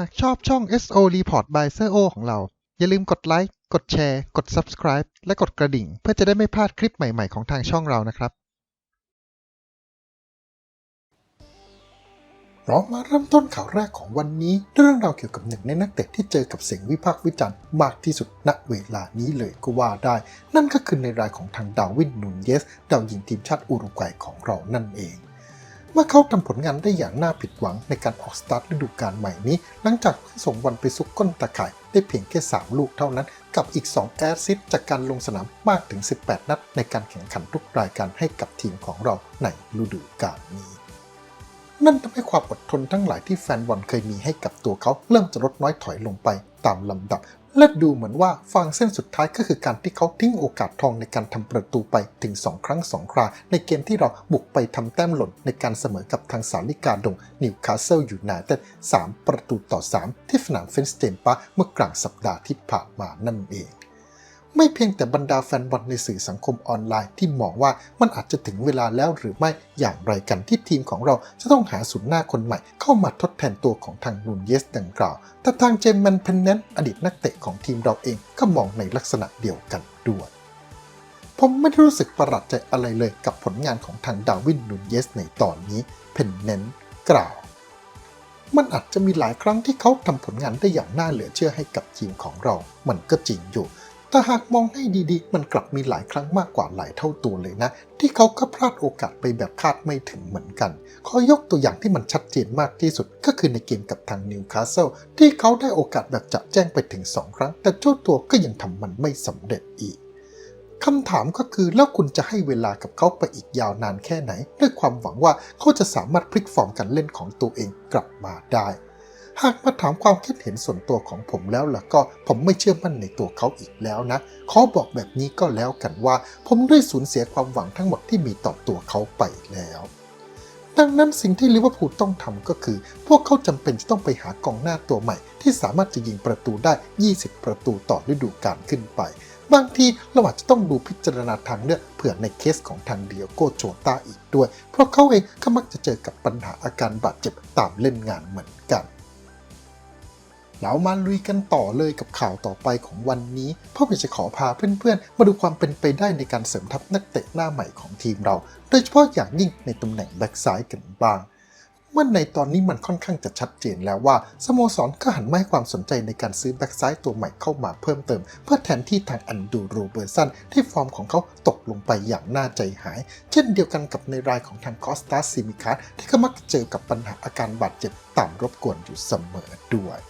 หากชอบช่อง SO Report by s โ o ของเรา อย่าลืมกดไลค์ กดแชร์ กด Subscribe และกดกระดิ่ง เพื่อจะได้ไม่พลาดคลิปใหม่ ๆ ของทางช่องเรานะครับ เรามาเริ่มต้นข่าวแรกของวันนี้ด้วยเรื่องราวเกี่ยวกับหนึ่งในนักเตะที่เจอกับเสียงวิพากษ์วิจารณ์มากที่สุดณเวลานี้เลยก็ว่าได้ นั่นก็คือในรายของทางดาวินนูนเยสดาวยิงทีมชาติอุรุกวัยของเรานั่นเอง เมื่อเขาทำผลงานได้อย่างน่าผิดหวังในการออกสตาร์ทฤดูกาลใหม่นี้ หลังจากส่งวันไปซุกก้นตะข่ายได้เพียงแค่ 3 ลูกเท่านั้น กับอีก 2 แอสซิสจากการลงสนามมากถึง 18 นัด ในการแข่งขันทุกรายการให้กับทีมของเราในฤดูกาลนี้นั่นทำให้ความอดทนทั้งหลายที่แฟนบอลเคยมีให้กับตัวเขาเริ่มจะลดน้อยถอยลงไปตามลำดับ และดูเหมือนว่าฟางเส้นสุดท้ายก็คือการที่เขาทิ้งโอกาสทองในการทำประตูไปถึง 2 ครั้ง 2 ครา ในเกมที่เราบุกไปทำแต้มหล่นในการเสมอกับทางสาลิกาดงนิวคาสเซิลยูไนเต็ด3ประตูต่อ 3 ที่สนามเฟนสเตนปาเมื่อกลางสัปดาห์ที่ผ่านมานั่นเอง ไม่เพียงแต่บรรดาแฟนบอลในสื่อสังคมออนไลน์ที่มองว่ามันอาจจะถึงเวลาแล้วหรือไม่อย่างไรกันที่ทีมของเราจะต้องหาศูนย์หน้าคนใหม่ เข้ามาทดแทนตัวของทางนูนเยสดังกล่าว แต่ทางเจมส์แมนเพนเนนอดีตนักเตะของทีมเราเองก็มองในลักษณะเดียวกันด้วยผมไม่ได้รู้สึกประหลาดใจอะไรเลยกับผลงานของทางดาวินนูนเยสในตอนนี้ เพนเนนกล่าว มันอาจจะมีหลายครั้งที่เขาทำผลงานได้อย่างน่าเหลือเชื่อให้กับทีมของเรา มันก็จริงอยู่ แต่หากมองให้ดีๆ มันกลับมีหลายครั้งมากกว่าหลายเท่าตัวเลยนะ ที่เขาก็พลาดโอกาสไปแบบคาดไม่ถึงเหมือนกัน ขอยกตัวอย่างที่มันชัดเจนมากที่สุดก็คือในเกมกับทางนิวคาสเซิลที่เขาได้โอกาสแบบจะแจ้งไปถึง 2 ครั้ง แต่เจ้าตัวก็ยังทำมันไม่สำเร็จอีกคำถามก็คือแล้วคุณจะให้เวลากับเขาไปอีกยาวนานแค่ไหน ด้วยความหวังว่าเขาจะสามารถพลิกฟอร์มการเล่นของตัวเองกลับมาได้ หากมาถามความคิดเห็นส่วนตัวของผมแล้วล่ะก็ผมไม่เชื่อมั่นในตัวเขาอีกแล้วนะ ขอบอกแบบนี้ก็แล้วกันว่า ผมได้สูญเสียความหวังทั้งหมดที่มีต่อตัวเขาไปแล้วดังนั้นสิ่งที่ลิเวอร์พูลต้องทำก็คือ พวกเขาจำเป็นจะต้องไปหากองหน้าตัวใหม่ ที่สามารถจะยิงประตูได้ 20 ประตูต่อฤดูกาลขึ้นไป บางทีเราอาจจะต้องดูพิจารณาทางเลือกเผื่อในเคสของทางเดียโกโจตาอีกด้วย เพราะเขาเองก็มักจะเจอกับปัญหาอาการบาดเจ็บตามเล่นงานเหมือนกัน เรามาลุยกันต่อเลยกับข่าวต่อไปของวันนี้เพราะผมจะขอพาเพื่อนๆ มาดูความเป็นไปได้ในการเสริมทัพนักเตะหน้าใหม่ของทีมเรา โดยเฉพาะอย่างยิ่งในตำแหน่งแบ็กซ้ายกันบ้างเมื่อในตอนนี้มันค่อนข้างจะชัดเจนแล้วว่าสโมสรก็หันมาให้ความสนใจในการซื้อแบ็กซ้ายตัวใหม่เข้ามาเพิ่มเติม เพื่อแทนที่ทางอันดูโรเบอร์สันที่ฟอร์มของเขาตกลงไปอย่างน่าใจหาย เช่นเดียวกันกับในรายของทางคอสตาซิมิคัสที่ก็มักเจอกับปัญหาอาการบาดเจ็บตามรบกวนอยู่เสมอด้วย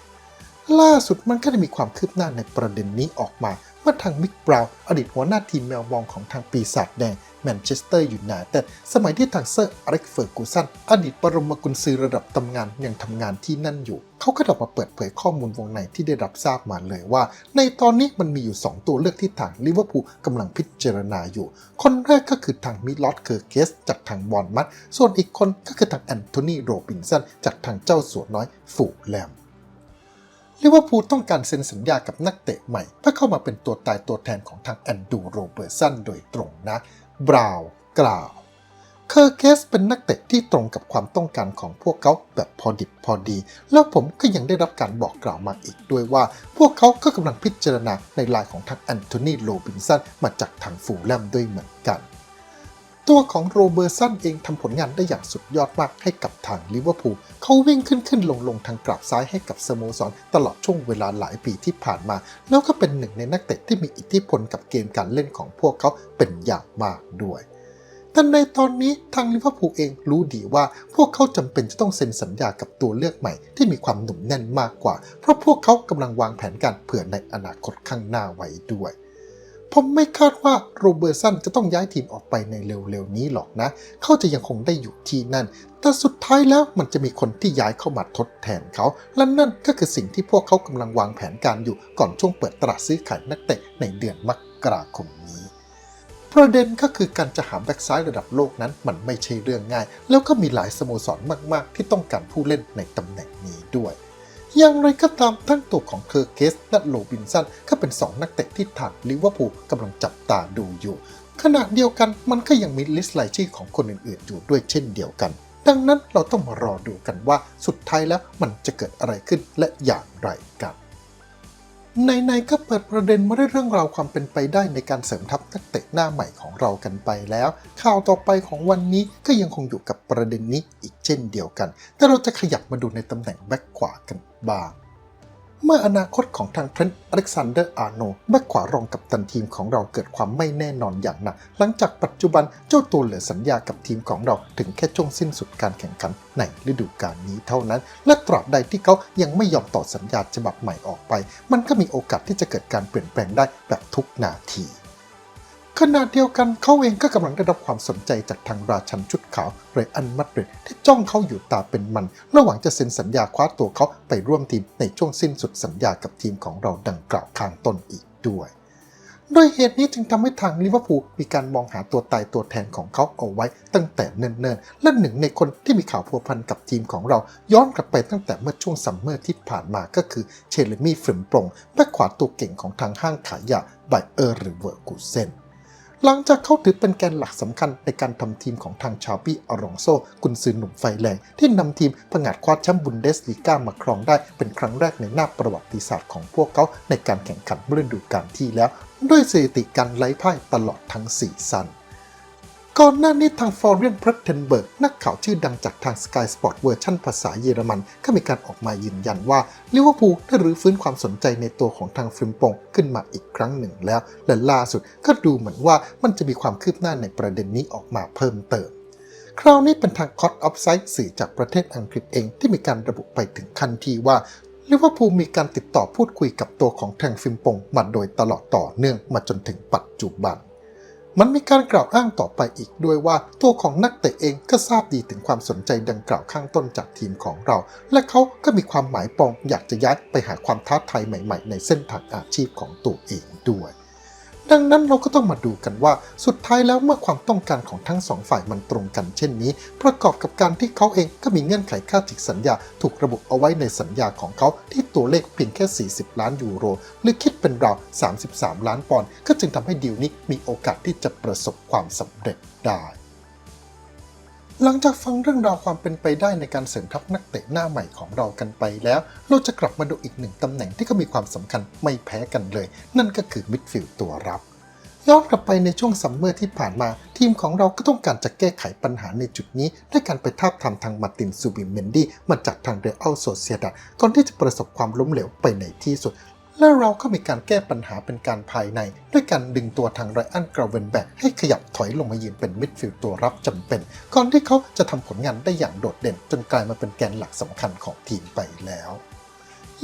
ล่าสุดมันก็ได้มีความคืบหน้าในประเด็นนี้ออกมาเมื่อทางมิกบราวน์อดีตหัวหน้าทีมแมวมองของทางปีศาจแดงแมนเชสเตอร์ยูไนเต็ดสมัยที่ทางเซอร์อเล็กเฟอร์กูสันอดีตปรมากุญซือระดับตำงานยังทำงานที่นั่นอยู่ เขาก็ออกมาเปิดเผยข้อมูลวงในที่ได้รับทราบมาเลยว่า ในตอนนี้มันมีอยู่ 2 ตัวเลือกที่ทางลิเวอร์พูลกำลังพิจารณาอยู่ คนแรกก็คือทางมิลอตเคอร์เกสจากทางบอลมัดส่วนอีกคนก็คือทางแอนโทนีโรบินสันจากทางเจ้าสัวน้อยฟูแลม ลิเวอร์พูลต้องการเซ็นสัญญากับนักเตะใหม่ เพื่อเข้ามาเป็นตัวตายตัวแทนของทางแอนดูโรเบอร์สันโดยตรงนะบราวน์กล่าวเคอร์เคสเป็นนักเตะที่ตรงกับความต้องการของพวกเขาแบบพอดิบพอดี แล้วผมก็ยังได้รับการบอกกล่าวมาอีกด้วยว่า พวกเขาก็กำลังพิจารณาในลายของทางแอนโทนีโรบินสันมาจากทางฟูลแลมด้วยเหมือนกัน ตัวของโรเบอร์สันเองทำผลงานได้อย่างสุดยอดมากให้กับทางลิเวอร์พูลเขาวิ่งขึ้นขึ้นลงลงทางกราบซ้ายให้กับสโมสรตลอดช่วงเวลาหลายปีที่ผ่านมา แล้วก็เป็นหนึ่งในนักเตะที่มีอิทธิพลกับเกมการเล่นของพวกเขาเป็นอย่างมากด้วยแต่ในตอนนี้ทางลิเวอร์พูลเองรู้ดีว่าพวกเขาจำเป็นจะต้องเซ็นสัญญากับตัวเลือกใหม่ที่มีความหนุ่มแน่นมากกว่า เพราะพวกเขากำลังวางแผนการเผื่อในอนาคตข้างหน้าไว้ด้วย ผมไม่คาดว่าโรเบอร์สันจะต้องย้ายทีมออกไปในเร็วๆนี้หรอกนะ เขาจะยังคงได้อยู่ที่นั่น แต่สุดท้ายแล้วมันจะมีคนที่ย้ายเข้ามาทดแทนเขา และนั่นก็คือสิ่งที่พวกเขากำลังวางแผนการอยู่ก่อนช่วงเปิดตลาดซื้อขายนักเตะในเดือนมกราคมนี้ประเด็นก็คือการจะหาแบ็กซ้ายระดับโลกนั้นมันไม่ใช่เรื่องง่าย แล้วก็มีหลายสโมสรมาก ๆ ที่ต้องการผู้เล่นในตำแหน่งนี้ด้วย อย่างไรก็ตามทั้งตัวของเคอร์เกสและโรบินสันก็เป็น 2 นักเตะที่ทางลิเวอร์พูลกำลังจับตาดูอยู่ ขณะเดียวกันมันก็ยังมีลิสต์รายชื่อของคนอื่นๆอยู่ด้วยเช่นเดียวกัน ดังนั้นเราต้องมารอดูกันว่าสุดท้ายแล้วมันจะเกิดอะไรขึ้นและอย่างไรกัน ในๆก็เปิดประเด็นมาด้วยเรื่องราวความเป็นไปได้ในการเสริมทัพนักเตะหน้าใหม่ของเรากันไปแล้ว ข่าวต่อไปของวันนี้ก็ยังคงอยู่กับประเด็นนี้อีกเช่นเดียวกัน แต่เราจะขยับมาดูในตำแหน่งแบ็กขวากันบ้าง เมื่ออนาคตของทางเทรนต์อเล็กซานเดอร์อาร์โนแบ็คขวารองกับตันทีมของเราเกิดความไม่แน่นอนอย่างหนัก หลังจากปัจจุบันเจ้าตัวเหลือสัญญากับทีมของเราถึงแค่ช่วงสิ้นสุดการแข่งขันในฤดูกาลนี้เท่านั้น และตราบใดที่เขายังไม่ยอมต่อสัญญาฉบับใหม่ออกไป มันก็มีโอกาสที่จะเกิดการเปลี่ยนแปลงได้แบบทุกนาที ขณะเดียวกันเขาเองก็กำลังได้รับความสนใจจากทางราชันชุดขาวเรอันมาดริดที่จ้องเขาอยู่ตาเป็นมัน ระหว่างจะเซ็นสัญญาคว้าตัวเขาไปร่วมทีมในช่วงสิ้นสุดสัญญากับทีมของเราดังกล่าวข้างต้นอีกด้วยโดยเหตุนี้จึงทำให้ทางลิเวอร์พูลมีการมองหาตัวตายตัวแทนของเขาเอาไว้ตั้งแต่เนิ่นๆ และหนึ่งในคนที่มีข่าวพัวพันกับทีมของเรา ย้อนกลับไปตั้งแต่เมื่อช่วงซัมเมอร์ที่ผ่านมาก็คือเชลมี่ฟิมปรงแบ็คขวาตัวเก่งของทางห้างขายยาไบเออร์หรือเวอร์กูเซน หลังจากเขาถือเป็นแกนหลักสำคัญในการทำทีมของทางชาบี้อารองโซกุนซือหนุ่มไฟแรงที่นำทีมผงาดคว้าแชมป์บุนเดสลีกามาครองได้เป็นครั้งแรกในหน้าประวัติศาสตร์ของพวกเขาในการแข่งขันฤดูกาลที่แล้ว ด้วยสถิติการไล่พ่ายตลอดทั้ง4ซัน ก่อนหน้านี้ทางฟอร์เรียนพรตเทนเบิร์กนักข่าวชื่อดังจากทาง Sky Sport เวอร์ชั่นภาษาเยอรมัน ก็มีการออกมายืนยันว่าลิเวอร์พูลได้รื้อฟื้นความสนใจในตัวของทางฟิมปงขึ้นมาอีกครั้งหนึ่งแล้ว และล่าสุดก็ดูเหมือนว่ามันจะมีความคืบหน้าในประเด็นนี้ออกมาเพิ่มเติมคราวนี้เป็นทางคอตออฟไซด์สื่อจากประเทศอังกฤษเองที่มีการระบุไปถึงขั้นที่ว่าลิเวอร์พูลมีการติดต่อพูดคุยกับตัวของทางฟิมปงมาโดยตลอดต่อเนื่องมาจนถึงปัจจุบัน มันมีการกล่าวอ้างต่อไปอีกด้วยว่าตัวของนักเตะเองก็ทราบดีถึงความสนใจดังกล่าวข้างต้นจากทีมของเรา และเขาก็มีความหมายปองอยากจะย้ายไปหาความท้าทายใหม่ ๆ ในเส้นทางอาชีพของตัวเองด้วย ดังนั้นเราก็ต้องมาดูกันว่าสุดท้ายแล้วเมื่อความต้องการของทั้งสองฝ่ายมันตรงกันเช่นนี้ ประกอบกับการที่เขาเองก็มีเงื่อนไขค่าจิกสัญญาถูกระบุเอาไว้ในสัญญาของเขาที่ตัวเลขเพียงแค่ 40 ล้านยูโร หรือคิดเป็นราว 33 ล้านปอนด์ก็จึงทำให้ดีลนี้มีโอกาสที่จะประสบความสำเร็จได้ หลังจากฟังเรื่องราวความเป็นไปได้ในการเสริมทัพนักเตะหน้าใหม่ของเรากันไปแล้ว เราจะกลับมาดูอีกหนึ่งตำแหน่งที่ก็มีความสำคัญไม่แพ้กันเลย นั่นก็คือมิดฟิลด์ตัวรับ ย้อนกลับไปในช่วงซัมเมอร์ที่ผ่านมา ทีมของเราก็ต้องการจะแก้ไขปัญหาในจุดนี้ ด้วยการไปทาบทามทางมาร์ตินซูบิเมนดี้มาจากทางเรอัลโซเซียดาก่อนที่จะประสบความล้มเหลวไปในที่สุด และเราก็มีการแก้ปัญหาเป็นการภายใน ด้วยการดึงตัวทางไรอันกราเวนแบกให้ขยับถอยลงมายืนเป็นมิดฟิลด์ตัวรับจำเป็น ก่อนที่เขาจะทำผลงานได้อย่างโดดเด่น จนกลายมาเป็นแกนหลักสำคัญของทีมไปแล้ว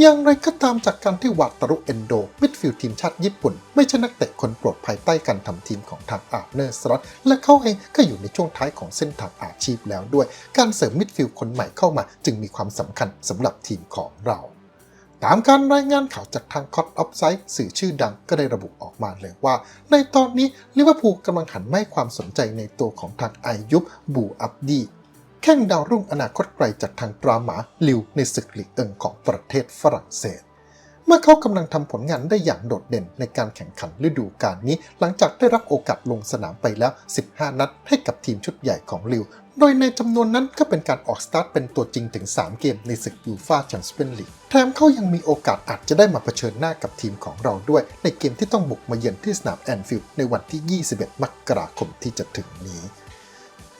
อย่างไรก็ตามจากการที่วาตารุเอนโด มิดฟิลด์ทีมชาติญี่ปุ่น ไม่ใช่นักเตะคนโปรดภายใต้การทำทีมของทางอาร์เนอร์สล็อตและเขาเองก็อยู่ในช่วงท้ายของเส้นทางอาชีพแล้วด้วย การเสริมมิดฟิลด์คนใหม่เข้ามา จึงมีความสำคัญสำหรับทีมของเรา ตามการรายงานข่าวจากทางคอตออฟไซด์สื่อชื่อดังก็ได้ระบุออกมาเลยว่า ในตอนนี้ลิเวอร์พูลกำลังหันไมาให้ความสนใจในตัวของทางอายุบบูอับดีแข้งดาวรุ่งอนาคตไกลจากทางตราหมาลิวในศึกลีกเอิงของประเทศฝรั่งเศส เมื่อเขากำลังทำผลงานได้อย่างโดดเด่นในการแข่งขันฤดูกาลนี้ หลังจากได้รับโอกาสลงสนามไปแล้ว 15 นัดให้กับทีมชุดใหญ่ของลิว โดยในจำนวนนั้นก็เป็นการออกสตาร์ทเป็นตัวจริงถึง 3 เกมในศึกยูฟาแชมเปี้ยนลีกแถมเขายังมีโอกาสอาจจะได้มาเผชิญหน้ากับทีมของเราด้วย ในเกมที่ต้องบุกมาเยือนที่สนามแอนฟิลด์ในวันที่ 21 มกราคมที่จะถึงนี้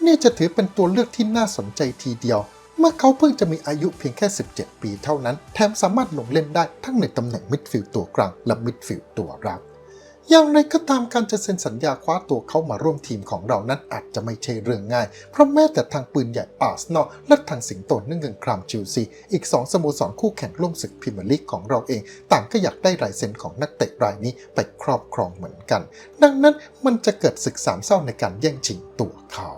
นี่จะถือเป็นตัวเลือกที่น่าสนใจทีเดียว เมื่อเขาเพิ่งจะมีอายุเพียงแค่ 17 ปีเท่านั้น แถมสามารถลงเล่นได้ทั้งในตำแหน่งมิดฟิลด์ตัวกลางและมิดฟิลด์ตัวรับ อย่างไรก็ตามการจะเซ็นสัญญาคว้าตัวเขามาร่วมทีมของเรานั้นอาจจะไม่ใช่เรื่องง่าย เพราะแม้แต่ทางปืนใหญ่อาร์เซนอลและทางสิงโตนึ่งเงินครามจิลซี อีก 2 สโมสรคู่แข่งร่วมศึกพรีเมียร์ลีกของเราเอง ต่างก็อยากได้ลายเซ็นของนักเตะรายนี้ไปครอบครองเหมือนกัน ดังนั้นมันจะเกิดศึกสามเศร้าในการแย่งชิงตัวเขา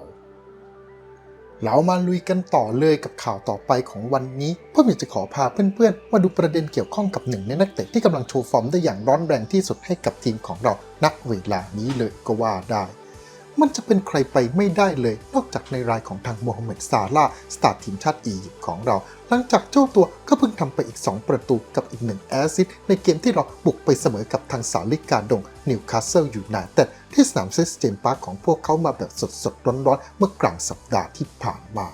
เรามาลุยกันต่อเลยกับข่าวต่อไปของวันนี้เพื่ออยากจะขอพาเพื่อนๆ มาดูประเด็นเกี่ยวข้องกับหนึ่งในนักเตะที่กำลังโชว์ฟอร์มได้อย่างร้อนแรงที่สุดให้กับทีมของเรานักเวลานี้เลยก็ว่าได้ มันจะเป็นใครไปไม่ได้เลย นอกจากในรายของทางโมฮัมเหม็ดซาลาสตาร์ทีมชาติอียิปต์ของเรา หลังจากเจ้าตัวก็เพิ่งทำไปอีก 2 ประตูกับอีกหนึ่งแอซิสต์ในเกมที่เราบุกไปเสมอกับทางสาลิกาดงนิวคาสเซิลยูไนเต็ดที่สนามเซสเจมปาร์คของพวกเขามาแบบสดๆร้อนๆเมื่อกลางสัปดาห์ที่ผ่านมา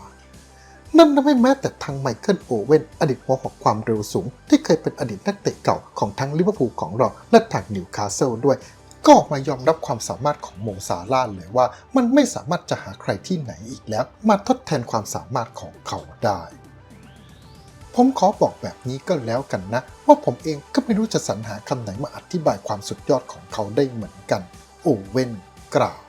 นั่นทำให้แม้แต่ทางไมเคิลโอเว่นอดีตหัวหอกความเร็วสูง ที่เคยเป็นอดีตนักเตะเก่าของทั้งลิเวอร์พูลของเราและทางนิวคาสเซิลด้วย ก็ออกมายอมรับความสามารถของโมซาลาเลยว่า มันไม่สามารถจะหาใครที่ไหนอีกแล้ว มาทดแทนความสามารถของเขาได้ ผมขอบอกแบบนี้ก็แล้วกันนะ ว่าผมเองก็ไม่รู้จะสรรหาคำไหนมาอธิบายความสุดยอดของเขาได้เหมือนกัน โอเว่นกล่าว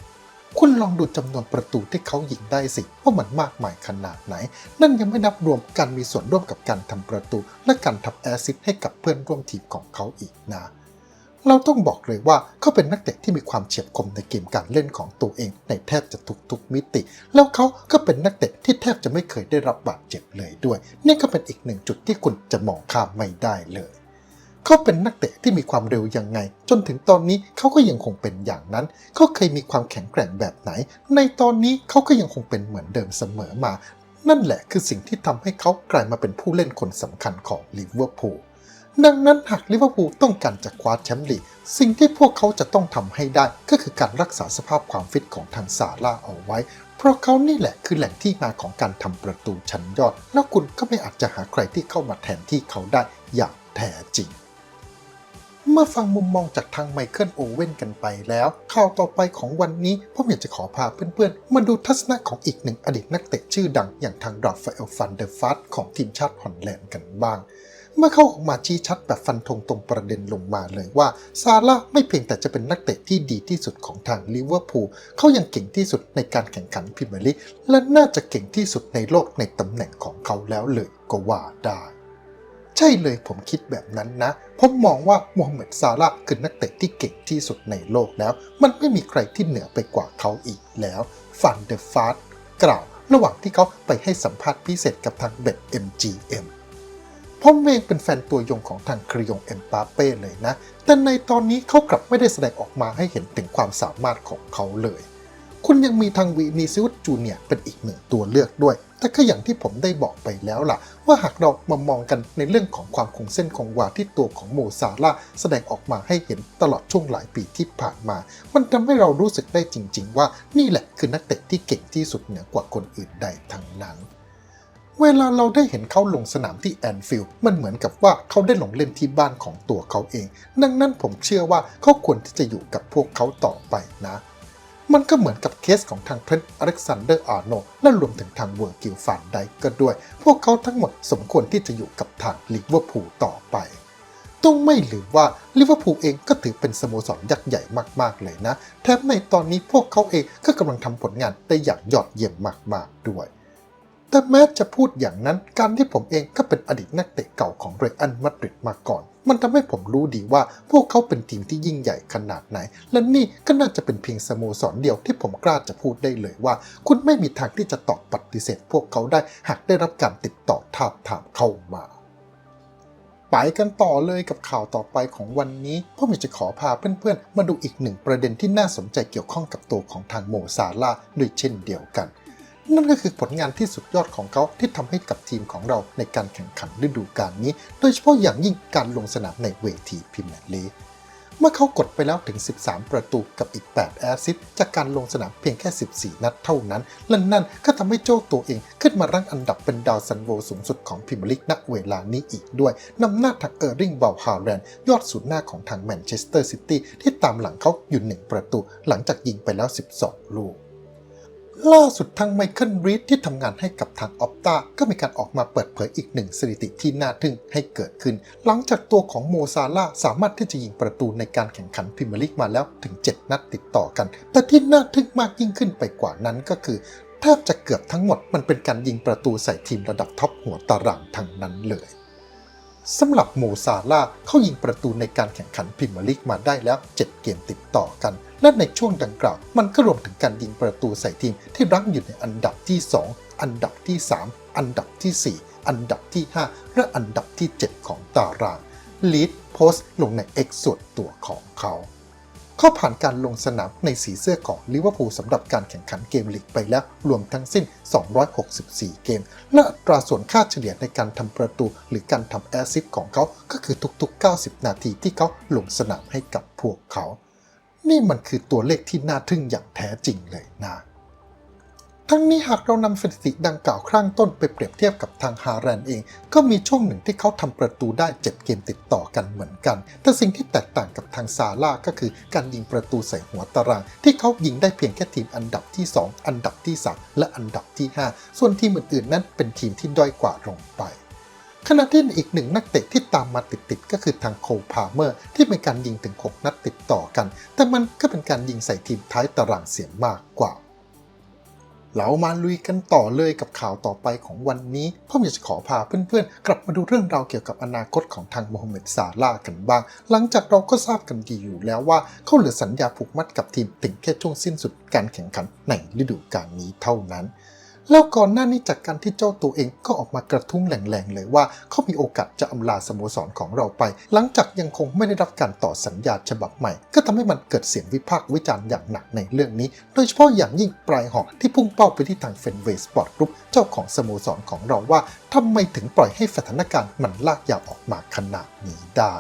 คุณลองดูจำนวนประตูที่เขายิงได้สิว่ามันมากมายขนาดไหน นั่นยังไม่นับรวมการมีส่วนร่วมกับการทำประตู และการทำแอซิสให้กับเพื่อนร่วมทีมของเขาอีกนะ เราต้องบอกเลยว่าเขาเป็นนักเตะที่มีความเฉียบคมในเกมการเล่นของตัวเอง ในแทบจะทุกๆมิติ แล้วเขาก็เป็นนักเตะที่แทบจะไม่เคยได้รับบาดเจ็บเลยด้วย นี่ก็เป็นอีกหนึ่งจุดที่คุณจะมองข้ามไม่ได้เลยเขาเป็นนักเตะที่มีความเร็วยังไง จนถึงตอนนี้เขาก็ยังคงเป็นอย่างนั้น เขาเคยมีความแข็งแกร่งแบบไหน ในตอนนี้เขาก็ยังคงเป็นเหมือนเดิมเสมอมา นั่นแหละคือสิ่งที่ทำให้เขากลายมาเป็นผู้เล่นคนสำคัญของลิเวอร์พูล ดังนั้นหากลิเวอร์พูลต้องการจะคว้าแชมป์ลีกสิ่งที่พวกเขาจะต้องทำให้ได้ก็คือการรักษาสภาพความฟิตของทางซาร่าเอาไว้ เพราะเขานี่แหละคือแหล่งที่มาของการทำประตูชั้นยอด แล้วคุณก็ไม่อาจจะหาใครที่เข้ามาแทนที่เขาได้อย่างแท้จริง เมื่อฟังมุมมองจากทางไมเคิลโอเว่นกันไปแล้ว ข่าวต่อไปของวันนี้ผมอยากจะขอพาเพื่อนๆ มาดูทัศนะของอีกหนึ่งอดีตนักเตะชื่อดังอย่างทางดราฟเอลฟันเดอร์ฟัตของทีมชาติฮอลแลนด์กันบ้าง เมื่อเขาออกมาชี้ชัดแบบฟันธงตรงประเด็นลงมาเลยว่าซาร่าไม่เพียงแต่จะเป็นนักเตะที่ดีที่สุดของทางลิเวอร์พูลเขายังเก่งที่สุดในการแข่งขันพรีเมียร์ลีกและน่าจะเก่งที่สุดในโลกในตำแหน่งของเขาแล้วเลยก็ว่าได้ใช่เลยผมคิดแบบนั้นนะ ผมมองว่ามูฮัมเหม็ดซาร่าคือนักเตะที่เก่งที่สุดในโลกแล้ว มันไม่มีใครที่เหนือไปกว่าเขาอีกแล้ว ฟันเดอร์ฟาสกล่าว ระหว่างที่เขาไปให้สัมภาษณ์พิเศษกับทางเบ็ด MGM ผมเองเป็นแฟนตัวยงของทางคริยงเอ็มปาเป้เลยนะ แต่ในตอนนี้เขากลับไม่ได้แสดงออกมาให้เห็นถึงความสามารถของเขาเลย คุณยังมีทางวีนีซิวจูเนียเป็นอีกหนึ่งตัวเลือกด้วย แต่ก็อย่างที่ผมได้บอกไปแล้วล่ะ ว่าหากเรามามองกันในเรื่องของความคงเส้นคงวาที่ตัวของโมซาร่าแสดงออกมาให้เห็นตลอดช่วงหลายปีที่ผ่านมา มันทำให้เรารู้สึกได้จริง ๆ ว่านี่แหละคือนักเตะที่เก่งที่สุดเหนือกว่าคนอื่นใดทั้งนั้น เวลาเราได้เห็นเขาลงสนามที่แอนฟิลด์มันเหมือนกับว่าเขาได้ลงเล่นที่บ้านของตัวเขาเอง ดังนั้นผมเชื่อว่าเขาควรที่จะอยู่กับพวกเขาต่อไปนะ มันก็เหมือนกับเคสของทางเทรนต์อเล็กซานเดอร์อาร์โนและรวมถึงทางเวอร์กิลฟานไดก็ด้วย พวกเขาทั้งหมดสมควรที่จะอยู่กับทางลิเวอร์พูลต่อไปต้องไม่ลืมว่าลิเวอร์พูลเองก็ถือเป็นสโมสรยักษ์ใหญ่มากๆเลยนะ แถมในตอนนี้พวกเขาเองก็กำลังทำผลงานได้อย่างยอดเยี่ยมมากๆด้วย แต่แม้จะพูดอย่างนั้นการที่ผมเองก็เป็นอดีตนักเตะเก่าของเรอัลมาดริดมาก่อน มันทำให้ผมรู้ดีว่าพวกเขาเป็นทีมที่ยิ่งใหญ่ขนาดไหน และนี่ก็น่าจะเป็นเพียงสโมสรเดียวที่ผมกล้าจะพูดได้เลยว่า คุณไม่มีทางที่จะตอบปฏิเสธพวกเขาได้หากได้รับการติดต่อทาบทามเข้ามาไปกันต่อเลยกับข่าวต่อไปของวันนี้ผมอยากจะขอพาเพื่อนๆ มาดูอีกหนึ่งประเด็นที่น่าสนใจเกี่ยวข้องกับตัวของทางโมซาร่าด้วยเช่นเดียวกัน นั่นก็คือผลงานที่สุดยอดของเขาที่ทำให้กับทีมของเราในการแข่งขันฤดูกาลนี้ โดยเฉพาะอย่างยิ่งการลงสนามในเวทีพรีเมียร์ลีกเมื่อเขากดไปแล้วถึง 13 ประตูกับอีก 8 แอสซิสต์จากการลงสนามเพียงแค่ 14 นัดเท่านั้นและนั่นก็ทำให้โจ้ตัวเองขึ้นมารั้งอันดับเป็นดาวซันโวสูงสุดของพรีเมียร์ลีกณเวลานี้อีกด้วยนำหน้าทางเออร์ริงบาลฮาแรนด์ยอดศูนย์หน้าของทางแมนเชสเตอร์ซิตี้ที่ตามหลังเขาอยู่ 1 ประตู หลังจากยิงไปแล้ว 12 ลูก ล่าสุดทางไมเคิลรีดที่ทำงานให้กับทางออปตาก็มีการออกมาเปิดเผยอีกหนึ่งสถิติที่น่าทึ่งให้เกิดขึ้น หลังจากตัวของโมซาร่าสามารถที่จะยิงประตูในการแข่งขันพรีเมียร์ลีกมาแล้วถึง 7 นัดติดต่อกัน แต่ที่น่าทึ่งมากยิ่งขึ้นไปกว่านั้นก็คือแทบจะเกือบทั้งหมดมันเป็นการยิงประตูใส่ทีมระดับท็อปหัวตารางทั้งนั้นเลยสำหรับโมซาร่าเขายิงประตูในการแข่งขันพรีเมียร์ลีกมาได้แล้ว 7 เกมติดต่อกัน และในช่วงดังกล่าว มันก็รวมถึงการยิงประตูใส่ทีมที่รั้งอยู่ในอันดับที่ 2 อันดับที่ 3 อันดับที่ 4 อันดับที่ 5 และอันดับที่ 7 ของตารางลีดโพสต์ลงใน X ส่วนตัวของเขาเขาผ่านการลงสนามในสีเสื้อของลิเวอร์พูลสำหรับการแข่งขันเกมลีกไปแล้วรวมทั้งสิ้น 264 เกม และอัตราส่วนค่าเฉลี่ยในการทำประตูหรือการทำแอสซิสต์ของเขาก็คือทุกๆ 90 นาทีที่เขาลงสนามให้กับพวกเขา นี่มันคือตัวเลขที่น่าทึ่งอย่างแท้จริงเลยนะ ทั้งนี้หากเรานำสถิติดังกล่าวข้งต้นไปเปรียบเทียบกับทางฮาแรนเอง ก็มีช่วงหนึ่งที่เขาทำประตูได้7เกมติดต่อกันเหมือนกัน แต่สิ่งที่แตกต่างกับทางซาร่าก็คือการยิงประตูใส่หัวตาราง ที่เขายิงได้เพียงแค่ทีมอันดับที่ 2 อันดับที่ 3 และอันดับที่ 5 ส่วนทีมอื่นๆนั้นเป็นทีมที่ด้อยกว่าลงไป ขณะที่อีกหนึ่งนักเตะที่ตามมาติดๆก็คือทางโคลพาเมอร์ ที่เป็นการยิงถึง 6 นัดติดต่อกัน แต่มันก็เป็นการยิงใส่ทีมท้ายตารางเสียมากกว่าเรามาลุยกันต่อเลยกับข่าวต่อไปของวันนี้ผมอยากจะขอพาเพื่อนๆ กลับมาดูเรื่องราวเกี่ยวกับอนาคตของทางโมฮัมเหม็ดซาลากันบ้าง หลังจากเราก็ทราบกันดีอยู่แล้วว่าเขาเหลือสัญญาผูกมัดกับทีมถึงแค่ช่วงสิ้นสุดการแข่งขันในฤดูกาลนี้เท่านั้น แล้วก่อนหน้านี้จากการที่เจ้าตัวเองก็ออกมากระทุ้งแรงๆเลยว่าเขามีโอกาสจะอำลาสโมสรของเราไป หลังจากยังคงไม่ได้รับการต่อสัญญาฉบับใหม่ ก็ทำให้มันเกิดเสียงวิพากษ์วิจารณ์อย่างหนักในเรื่องนี้ โดยเฉพาะอย่างยิ่งปลายหอกที่พุ่งเป้าไปที่ทางเฟนเวย์สปอร์ตกรุ๊ปเจ้าของสโมสรของเราว่าทำไมถึงปล่อยให้สถานการณ์มันลากยาวออกมาขนาดนี้ได้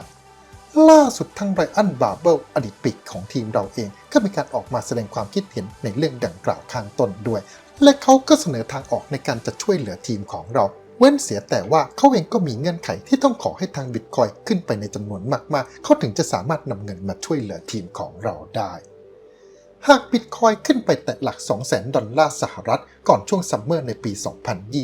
ล่าสุดทางไบรอัน บาเบิลอดีตปีกของทีมเราเอง ก็มีการออกมาแสดงความคิดเห็นในเรื่องดังกล่าวข้างต้นด้วย และเขาก็เสนอทางออกในการจะช่วยเหลือทีมของเรา เว้นเสียแต่ว่าเขาเองก็มีเงื่อนไขที่ต้องขอให้ทางบิตคอยขึ้นไปในจำนวนมากๆ เขาถึงจะสามารถนำเงินมาช่วยเหลือทีมของเราได้ หากบิตคอยขึ้นไปแตะหลัก 200,000 ดอลลาร์สหรัฐ ก่อนช่วงซัมเมอร์ในปี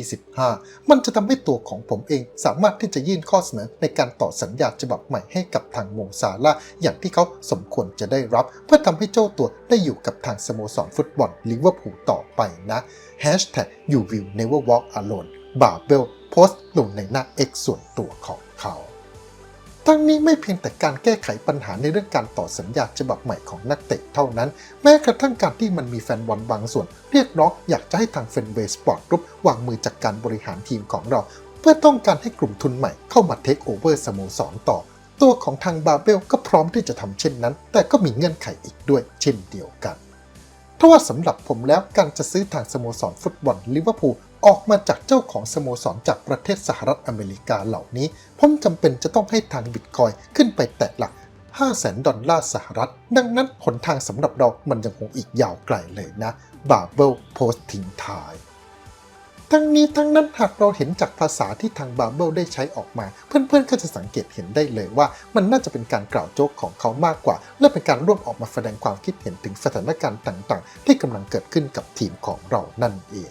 2025 มันจะทำให้ตัวของผมเองสามารถที่จะยื่นข้อเสนอในการต่อสัญญาฉบับใหม่ให้กับทางโมซาลาอย่างที่เขาสมควรจะได้รับ เพื่อทำให้เจ้าตัวได้อยู่กับทางสโมสรฟุตบอลลิเวอร์พูลต่อไปนะ Hashtag you will never walk alone บาเบลโพสต์ลงในหน้า X ส่วนตัวของเขา ทั้งนี้ไม่เพียงแต่การแก้ไขปัญหาในเรื่องการต่อสัญญาฉบับใหม่ของนักเตะเท่านั้น แม้กระทั่งการที่มันมีแฟนบอลบางส่วน เรียกร้องอยากจะให้ทางเฟนเวสปอร์ตกรุ๊ปวางมือจากการบริหารทีมของเรา เพื่อต้องการให้กลุ่มทุนใหม่เข้ามาเทคโอเวอร์สโมสรต่อ ตัวของทางบาเบลก็พร้อมที่จะทำเช่นนั้น แต่ก็มีเงื่อนไขอีกด้วยเช่นเดียวกันทว่าสำหรับผมแล้วการจะซื้อทางสโมสรฟุตบอลลิเวอร์พูล ออกมาจากเจ้าของสโมสรจากประเทศสหรัฐอเมริกาเหล่านี้ ผมจำเป็นจะต้องให้ทางบิตคอยขึ้นไปแตะหลัก 5 0 0แสนดอลลาร์สหรัฐ ดังนั้นหนทางสำหรับเรามันยังคงอีกยาวไกลเลยนะ บาเบิลโพสต์ทิ้งท้าย ทั้งนี้ทั้งนั้นหากเราเห็นจากภาษาที่ทางบาเบิลได้ใช้ออกมา เพื่อนๆก็จะสังเกตเห็นได้เลยว่า มันน่าจะเป็นการกล่าวโจกของเขามากกว่า และเป็นการร่วมออกมาแสดงความคิดเห็นถึงสถานการณ์ต่างๆ ที่กำลังเกิดขึ้นกับทีมของเรานั่นเอง